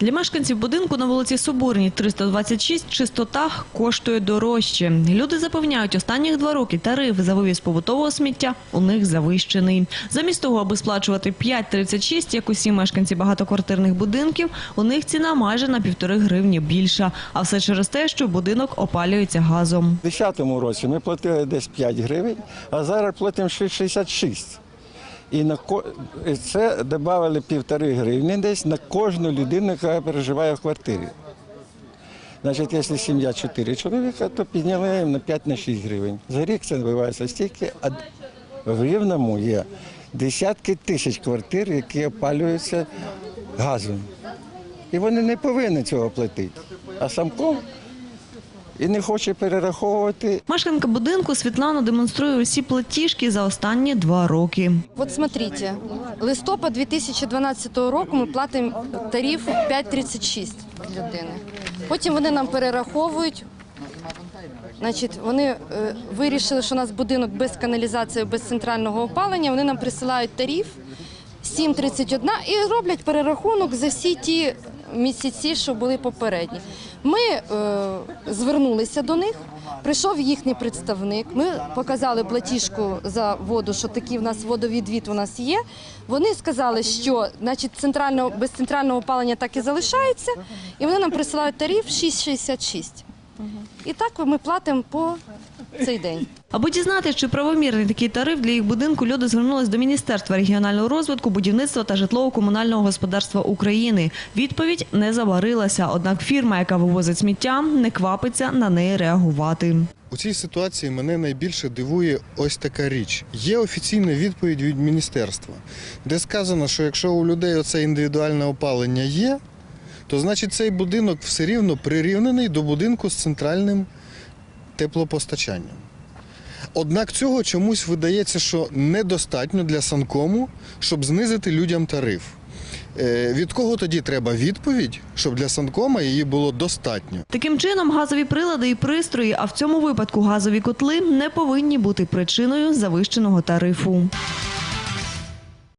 Для мешканців будинку на вулиці Соборній 326 чистота коштує дорожче. Люди запевняють, останніх два роки тариф за вивіз побутового сміття у них завищений. Замість того, аби сплачувати 5,36, як усі мешканці багатоквартирних будинків, у них ціна майже на півтори гривні більша. А все через те, що будинок опалюється газом. У 2010 році ми платили десь 5 гривень, а зараз платимо ще 66. І на це додали півтори гривні десь на кожну людину, яка переживає в квартирі. Значить, якщо сім'я 4 чоловіка, то підняли їм на 5 на 6 гривень. За рік це відбувається стільки, а в Рівному є десятки тисяч квартир, які опалюються газом. І вони не повинні цього платити. А самком і не хоче перераховувати Мешканка будинку Світлана демонструє усі платіжки за останні два роки. Вот смотрите, листопад 2012 року ми платимо тариф 5,36 для людини. Потім вони нам перераховують. Значить, вони е, вирішили, що у нас будинок без каналізації, без центрального опалення. Вони нам присилають тариф 7,31 і роблять перерахунок за всі ті місяці, що були попередні. Ми е, звернулися до них. Прийшов їхній представник. Ми показали платіжку за воду, що такий в нас водовідвід у нас є. Вони сказали, що значить центрального без центрального опалення так і залишається, і вони нам присилають тариф 6,66. І так ми платимо по цей день. Аби дізнатися, чи правомірний такий тариф для їх будинку, люди звернулись до Міністерства регіонального розвитку, будівництва та житлово-комунального господарства України. Відповідь не заварилася, однак фірма, яка вивозить сміття, не квапиться на неї реагувати. У цій ситуації мене найбільше дивує ось така річ. Є офіційна відповідь від міністерства, де сказано, що якщо у людей оце індивідуальне опалення є, то значить цей будинок все рівно прирівнений до будинку з центральним теплопостачанням. Однак цього чомусь видається, що недостатньо для санкому, щоб знизити людям тариф. Е, Від кого тоді треба відповідь, щоб для санкома її було достатньо? Таким чином, газові прилади і пристрої, а в цьому випадку газові котли, не повинні бути причиною завищеного тарифу.